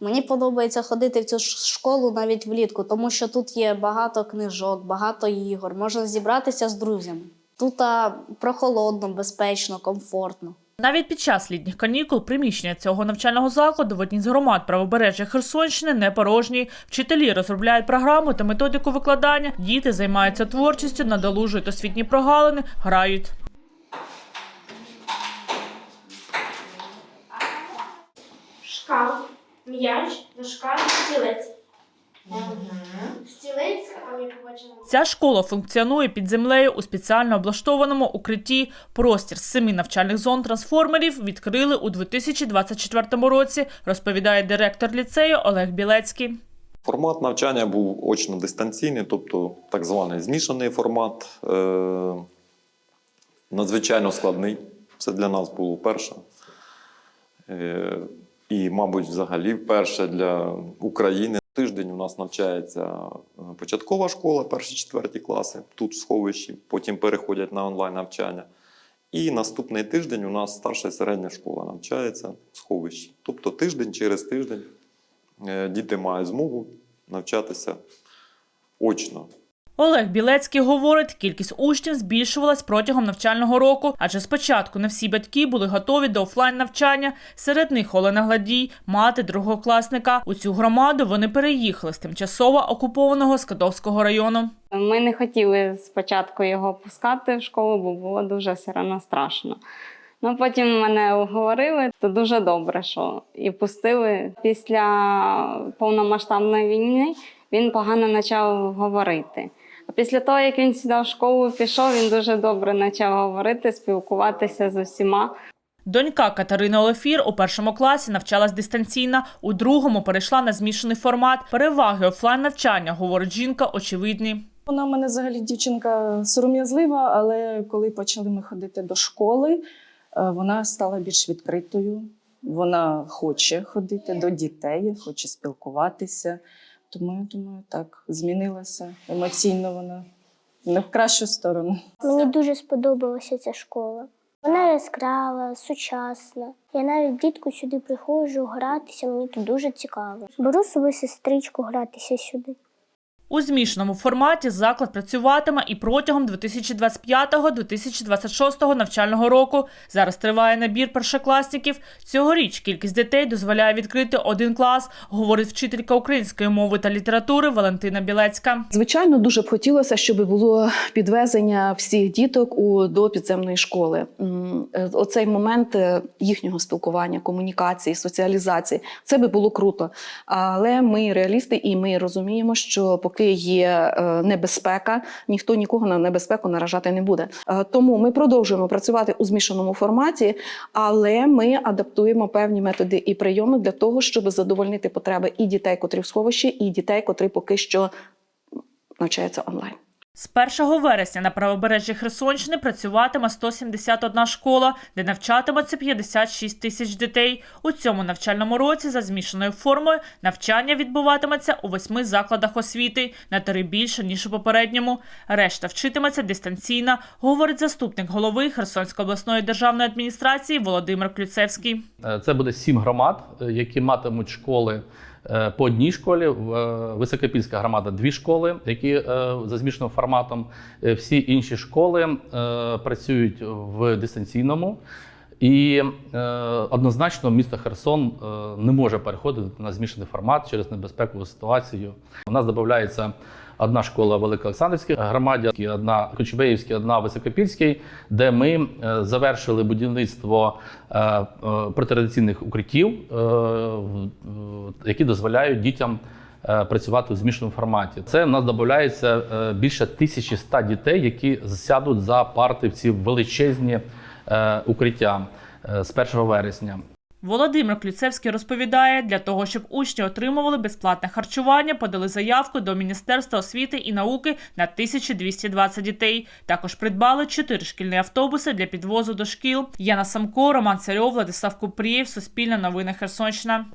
Мені подобається ходити в цю школу навіть влітку, тому що тут є багато книжок, багато ігор, можна зібратися з друзями. Тут прохолодно, безпечно, комфортно. Навіть під час літніх канікул приміщення цього навчального закладу в одній з громад правобережжя Херсонщини не порожні. Вчителі розробляють програму та методику викладання. Діти займаються творчістю, надолужують освітні прогалини, грають. М'яч, дошка, стілець. Стілець, там я побачила. Ця школа функціонує під землею у спеціально облаштованому укритті. Простір з семи навчальних зон трансформерів відкрили у 2024 році, розповідає директор ліцею Олег Білецький. Формат навчання був очно-дистанційний, тобто так званий змішаний формат. Е- надзвичайно складний. Це для нас було перше. І, мабуть, взагалі вперше для України. Тиждень у нас навчається е, початкова школа, перші четверті класи, тут в сховищі, потім переходять на онлайн навчання. І наступний тиждень у нас старша і середня школа навчається в сховищі. Тобто тиждень через тиждень е, діти мають змогу навчатися очно. Олег Білецький говорить, кількість учнів збільшувалась протягом навчального року, адже спочатку не всі батьки були готові до офлайн навчання. Серед них Олена Гладій, мати другокласника. У цю громаду вони переїхали з тимчасово окупованого Скадовського району. Ми не хотіли спочатку його пускати в школу, бо було дуже все одно страшно. Ну, потім мене уговорили, то дуже добре, що і пустили. Після повномасштабної війни він погано почав говорити. А після того, як він сюди в школу пішов, він дуже добре почав говорити, спілкуватися з усіма. Донька Катерини Олефір у першому класі навчалась дистанційно, у другому перейшла на змішаний формат. Переваги офлайн навчання, говорить жінка, очевидні. Вона в мене взагалі дівчинка сором'язлива, але коли почали ми ходити до школи, е, вона стала більш відкритою. Вона хоче ходити до дітей, хоче спілкуватися. Тому я думаю, так змінилася емоційно вона не в кращу сторону. Мені дуже сподобалася ця школа. Вона яскрава, сучасна. Я навіть дітку сюди приходжу гратися, мені тут дуже цікаво. Беру собі сестричку гратися сюди. У змішаному форматі заклад працюватиме і протягом 2025-2026 навчального року. Зараз триває набір першокласників. Цьогоріч кількість дітей дозволяє відкрити один клас, говорить вчителька української мови та літератури Валентина Білецька. Звичайно, дуже б хотілося, щоб було підвезення всіх діток у до підземної школи. Е, Оцей момент е, їхнього спілкування, комунікації, соціалізації це би було круто. Але ми реалісти, і ми розуміємо, що поки є е, небезпека, ніхто нікого на небезпеку наражати не буде. Е, Тому ми продовжуємо працювати у змішаному форматі, але ми адаптуємо певні методи і прийоми для того, щоб задовольнити потреби і дітей, котрі в сховищі, і дітей, котрі поки що навчаються онлайн. З 1 вересня на правобережжі Херсонщини працюватиме 171 школа, де навчатиметься 56 тисяч дітей. У цьому навчальному році за змішаною формою навчання відбуватиметься у восьми закладах освіти на три більше ніж у попередньому. Решта вчитиметься дистанційно, говорить заступник голови Херсонської обласної державної адміністрації Володимир Клюцевський. Це буде сім громад, які матимуть школи по одній школі. Е, Високопільська громада дві школи, які е, за змішаним форматом. Е, Всі інші школи е, працюють в дистанційному. І е, однозначно місто Херсон е, не може переходити на змішаний формат через небезпекову ситуацію. У нас додається одна школа в Великоолександрівській громаді, одна Кочубеївській, одна Високопільській, де ми е, завершили будівництво е, е, протирадіаційних укриттів, е, в- в- які дозволяють дітям. е, Працювати у змішаному форматі. Це в нас додається е, більше 1100 дітей, які сядуть за парти в ці величезні е, укриття е, з 1 вересня. Володимир Клюцевський розповідає, для того, щоб учні отримували безплатне харчування, подали заявку до Міністерства освіти і науки на 1220 дітей. Також придбали чотири шкільні автобуси для підвозу до шкіл. Яна Самко, Роман Царьов, Владислав Купрієв, Суспільне новини Херсонщина.